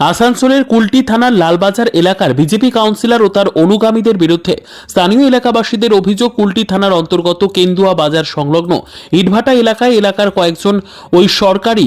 আসানসোলের কুলটি থানার লালবাজার এলাকার বিজেপি কাউন্সিলর ও তার অনুগামীদের বিরুদ্ধে স্থানীয় এলাকাবাসীদের অভিযোগ কুলটি থানার অন্তর্গত কেন্দুয়া বাজার সংলগ্ন ইটভাটা এলাকায় এলাকার কয়েকজন ওই সরকারি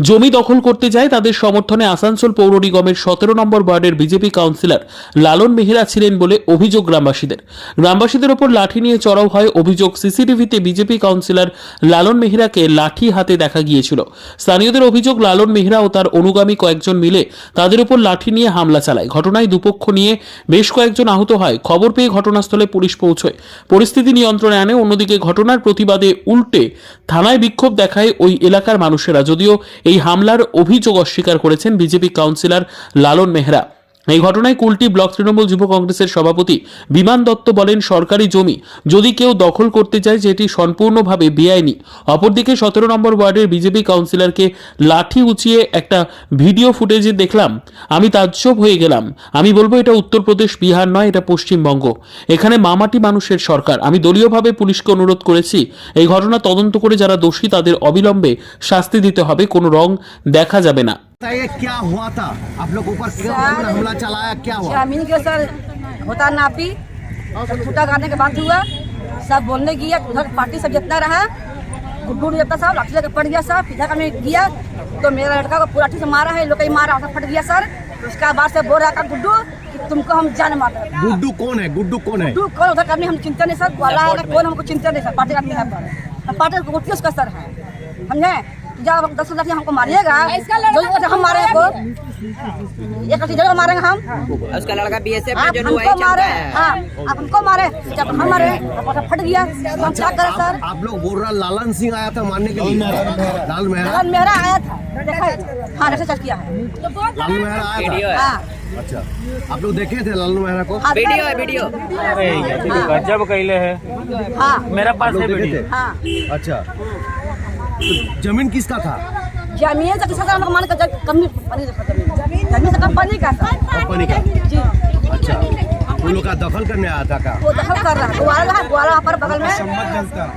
জমি দখল করতে যায়। তাদের সমর্থনে আসানসোল পৌর নিগমের সতেরো নম্বর ওয়ার্ডের বিজেপি কাউন্সিলর লালন মেহরা ছিলেন বলে অভিযোগ গ্রামবাসীদের। গ্রামবাসীদের ওপর লাঠি নিয়ে চড়াও হয় অভিযোগ সিসিটিভিতে বিজেপি কাউন্সিলর লালন মেহরাকে লাঠি হাতে দেখা গিয়েছিল। স্থানীয়দের অভিযোগ লালন মেহরা ও তার অনুগামী কয়েকজন মিলে তাদের উপর লাঠি নিয়ে হামলা চালায়। ঘটনায় দুপক্ষ নিয়ে বেশ কয়েকজন আহত হয়। খবর পেয়ে ঘটনাস্থলে পুলিশ পৌঁছয়। পরিস্থিতি নিয়ন্ত্রণে আনে। অন্যদিকে ঘটনার প্রতিবাদে উল্টে থানায় বিক্ষোভ দেখায় ওই এলাকার মানুষেরা। যদিও এই হামলার অভিযোগ অস্বীকার করেছেন বিজেপি কাউন্সিলর লালন মেহরা। এই ঘটনায় কুলটি ব্লক তৃণমূল যুব কংগ্রেসের সভাপতি বিমান দত্ত বলেন, সরকারি জমি যদি কেউ দখল করতে চায় যেটি সম্পূর্ণভাবে বেআইনি। অপরদিকে সতেরো নম্বর ওয়ার্ডের বিজেপি কাউন্সিলরকে লাঠি উঁচিয়ে একটা ভিডিও ফুটেজে দেখলাম। আমি তাজ্জব হয়ে গেলাম। আমি বলব, এটা উত্তরপ্রদেশ, বিহার নয়, এটা পশ্চিমবঙ্গ। এখানে মামাটি মানুষের সরকার। আমি দলীয়ভাবে পুলিশকে অনুরোধ করেছি, এই ঘটনা তদন্ত করে যারা দোষী, তাদের অবিলম্বে শাস্তি দিতে হবে। কোনো রং দেখা যাবে না। बताइए क्या हुआ था? आप लोग ऊपर हमला चलाया? क्या हुआ? ज़मीन के सर होता नापी सब छूटा गाने के बाद हुआ। सब बोलने गया उधर पार्टी सब जितना रहा गुड्डू जितना सब लाठी पड़ गया सर इधर का मैं गया तो मेरा लड़का को पूरा से मारा है लोग मारा सब फट गया सर। उसका बाद से बोल रहा था गुड्डू कि तुमको हम जान मार गुड्डू कौन है? गुड्डू कौन है? गुड्डू कौन? उधर आदमी हम चिंता नहीं सर। वाला है कौन हमको चिंता नहीं सर? पार्टी का आदमी है पार्टी का उसका सर है। समझे? जब हम दस लाठी हमको मारिएगा। जो जो हम मारे को एक ज़रूर मारेंगे हम? उसका लड़का बीएसएफ में आप हमको मारे। हाँ। आप हमको मारे। जब हम मारे तो फट गया तो हम क्या करें सर? आप लोग बोल रहा लालन सिंह आया था मारने के लिए। लाल मेहरा। लगन मेरा आया था। देखा हाँ। ऐसे चल किया है। लाल मेहरा आया था। हाँ। अच्छा आप लोग देखे थे लाल मेहरा को? हाँ, वीडियो है वीडियो। गजब कैले है। हाँ। मेरा पास है वीडियो। हाँ। अच्छा। तो ज़मीन किसका था? ज़मीन से किसका हम मान कर कमी पानी ज़मीन ज़मीन से कम पानी का था। कंपनी का? जी। अच्छा। उन लोग का दखल करने आया था का वो दखल कर रहा है। ग्वाला है ग्वाला पर बगल में।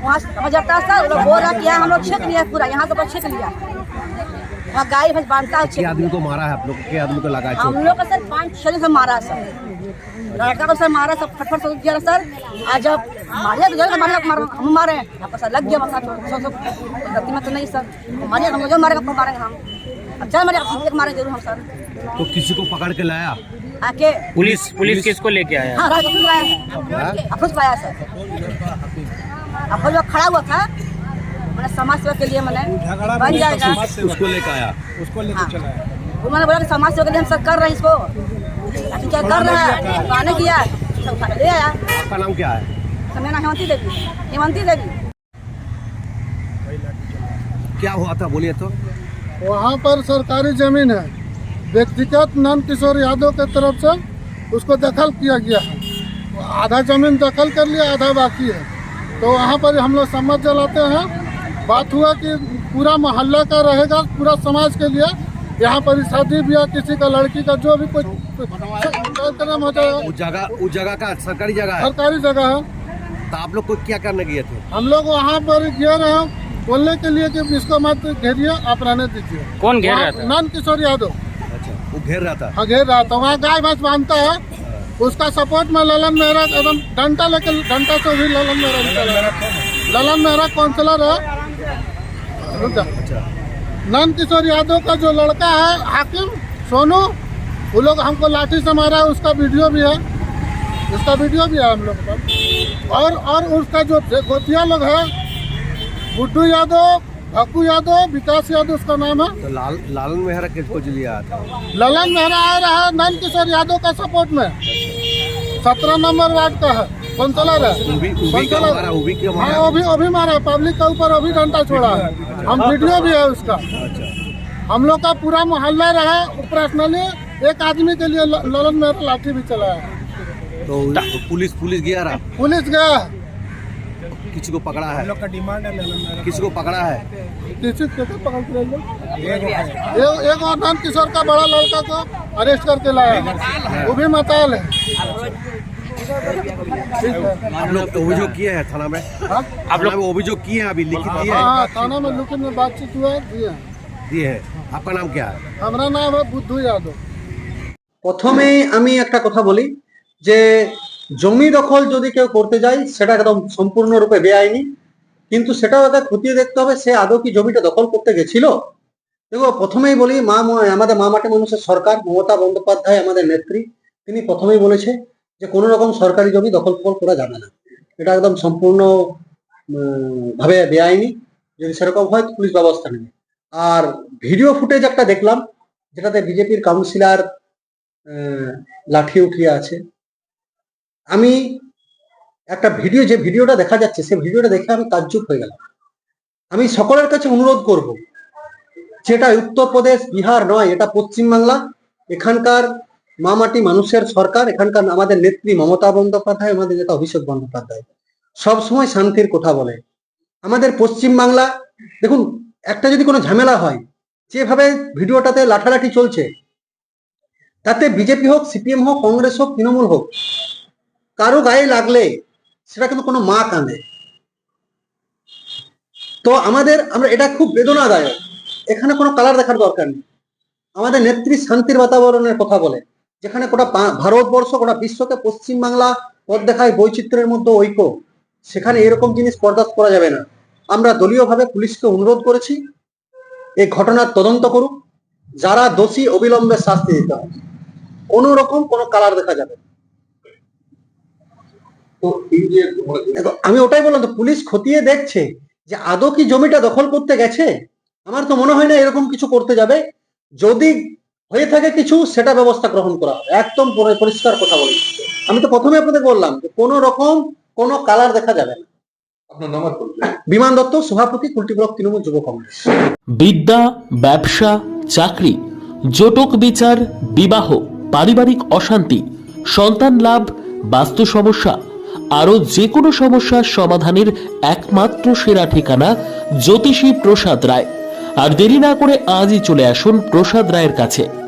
वहाँ समझ जाता है सर वो बोल रहा कि यहाँ हम लोग छेक लिया पूरा यहाँ से बस छेक लिया। वहाँ गाय भैंस बांधता है के आदमी को मारा है आप लोग? के आदमी को लगा हम लोग का सर पाँच छः से मारा सर। लड़का को सर मारा सब फटफट से गया सर। आज जब मारे तो जगह मारे मार हम मारे आपका सर लग गया बस सौ सौ गलती में तो नहीं सर। मारिए हम जो मारेगा आपको मारेंगे हम। अब चल मारे एक मारे ज़रूर हम सर। तो किसी को पकड़ के लाया? आके पुलिस पुलिस किसको लेके आया? हाँ लाया हाँ? सर। अफरोज खड़ा हुआ था मैंने समाज सेवा के लिए मैंने बन जाएगा। उसको लेकर आया। उसको लेकर हाँ। वो मैंने बोला कि समाज सेवा के लिए हम सब कर रहे हैं इसको। क्या कर रहा है? तो किया ले आया। आपका नाम क्या है? तो मेरा नाम हेमंती देवी। हेमंती देवी। क्या हुआ था? बोलिए तो। वहाँ पर सरकारी ज़मीन है। व्यक्तिगत नंद किशोर यादव के तरफ़ से उसको दखल किया गया है। आधा ज़मीन दखल कर लिया आधा बाकी है। तो वहाँ पर हम लोग समझ जलाते हैं बात हुआ कि पूरा मोहल्ला का रहेगा पूरा समाज के लिए। यहाँ पर शादी ब्याह किसी का लड़की का जो भी कोई कार्यक्रम हो जाएगा। उस जगह उस जगह का सरकारी जगह है? सरकारी जगह है। तो आप लोग को क्या करने गए थे? हम लोग वहाँ पर गए रहे बोलने के लिए कि इसको मत घेरिए आप रहने दीजिए। कौन घेर रहा था? नंद किशोर यादव। अच्छा वो घेर रहा था? हाँ घेर रहा था। वहाँ गाय भैंस बांधता है। उसका सपोर्ट में ललन मेहरा एकदम डंटा लेकर डंटा से भी ललन मेहरा निकला ललन मेहरा काउंसलर है। नंद किशोर यादव का जो लड़का है हाकिम सोनू वो लोग हमको लाठी से मारा है उसका वीडियो भी है। उसका वीडियो भी है हम लोग के। और और उसका जो गोतिया लोग है गुड्डू यादव भक्कू यादव विकास यादव उसका नाम है। तो लाल लालन मेहरा किसको लिया था? ललन मेहरा आ रहा है नंद किशोर यादव का सपोर्ट में। सत्रह नंबर वार्ड का है। काउंसलर है हाँ मारा वो भी वो भी मारा है पब्लिक के ऊपर वो भी डंडा छोड़ा है। हम वीडियो भी है उसका। हम लोग का पूरा मोहल्ला रहा पर्सनली एक आदमी के लिए ललन मेहरा लाठी भी चलाया है। तो पुलिस पुलिस गया रहा? पुलिस गया। किसी को पकड़ा है? किसी को पकड़ा है? किसी को तो पकड़। एक एक और नंद किशोर का बड़ा लड़का को अरेस्ट करके लाया। वो भी मताल है। आप लोग अभियोग किए हैं थाना में हाँ आप लोग अभियोग किए हैं अभी लिखित दिए हाँ हैं हाँ थाना में लुकिन में बातचीत हुआ है दिए हैं। दिए हैं आपका नाम क्या है हमारा नाम है बुद्धू यादव প্রথমেই আমি একটা কথা বলি যে জমি দখল যদি কেউ করতে যায় সেটা একদম সম্পূর্ণরূপে বেআইনি কিন্তু সেটাও একটা খতিয়ে দেখতে হবে সে আদৌ কি জমিটা দখল করতে গেছিল দেখো প্রথমেই বলি মা ম- আমাদের মা মাটি মানুষের সরকার মমতা বন্দ্যোপাধ্যায় আমাদের নেত্রী তিনি প্রথমেই বলেছে যে কোনো রকম সরকারি জমি দখল ফখল করা যাবে না। এটা একদম সম্পূর্ণ ভাবে বেআইনি। যদি সেরকম হয়, পুলিশ ব্যবস্থা নেবে। আর ভিডিও ফুটেজ একটা দেখলাম, যেটাতে বিজেপির কাউন্সিলার লাঠি উঠিয়ে আছে। আমি একটা ভিডিও, যে ভিডিওটা দেখা যাচ্ছে সেই ভিডিওটা দেখে আমি তাজ্জুব হয়ে গেলাম। আমি সকলের কাছে অনুরোধ করব, যেটা উত্তরপ্রদেশ, বিহার নয়, এটা পশ্চিমবাংলা, এখানকার মামাটি মানুষের সরকার, এখানকার আমাদের নেত্রী মমতা বন্দ্যোপাধ্যায়, আমাদের নেতা অভিষেক বন্দ্যোপাধ্যায়। সবসময় শান্তির কথা বলে। আমাদের পশ্চিমবাংলা, দেখুন, একটা যদি কোনো ঝামেলা হয়, যেভাবে ভিডিওটাতে লাঠালাঠি চলছে, তাতে বিজেপি হোক, সিপিএম হোক, কংগ্রেস হোক, তৃণমূল হোক, কারও গায়ে লাগলে সেটা কিন্তু কোনো মা কাঁদে। তো আমাদের, আমরা, এটা খুব বেদনাদায়ক। এখানে কোনো কালার দেখার দরকার নেই। আমাদের নেত্রী শান্তির বাতাবরণের কথা বলে। যেখানে গোটা ভারতবর্ষ গোটা বিশ্বকে পশ্চিমবাংলা পথ দেখায় বৈচিত্র্যের মধ্যে ঐক্য সেখানে এরকম জিনিস বরদাস্ত করা যাবে না। আমরা দলীয়ভাবে পুলিশকে অনুরোধ করেছি এই ঘটনার তদন্ত করুক যারা দোষী অবিলম্বে শাস্তি দিতে হবে। কোনো রকম কোনো কালার দেখা যাবে আমি ওটাই বললাম তো পুলিশ খতিয়ে দেখছে যে আদৌ কি জমিটা দখল করতে গেছে? আমার তো মনে হয় না এরকম কিছু করতে যাবে। যদি হয়ে থাকে কিছু সেটা ব্যবস্থা গ্রহণ করা হবে। একদম পরিষ্কার কথা বলি আমি তো প্রথমে আপনাদের বললাম যে কোনো রকম কোনো কালার দেখা যাবে না। বিমান দত্ত সভাপতি কুলটি ব্লক তৃণমূল যুব কংগ্রেস। বিদ্যা ব্যবসা চাকরি জটক বিচার বিবাহ পারিবারিক অশান্তি সন্তান লাভ বাস্তু সমস্যা আরও যে কোনো সমস্যার সমাধানের একমাত্র সেরা ঠিকানা জ্যোতিষী প্রসাদ রায়। আর দেরি না করে আজই চলে আসুন প্রসাদ রায়ের কাছে।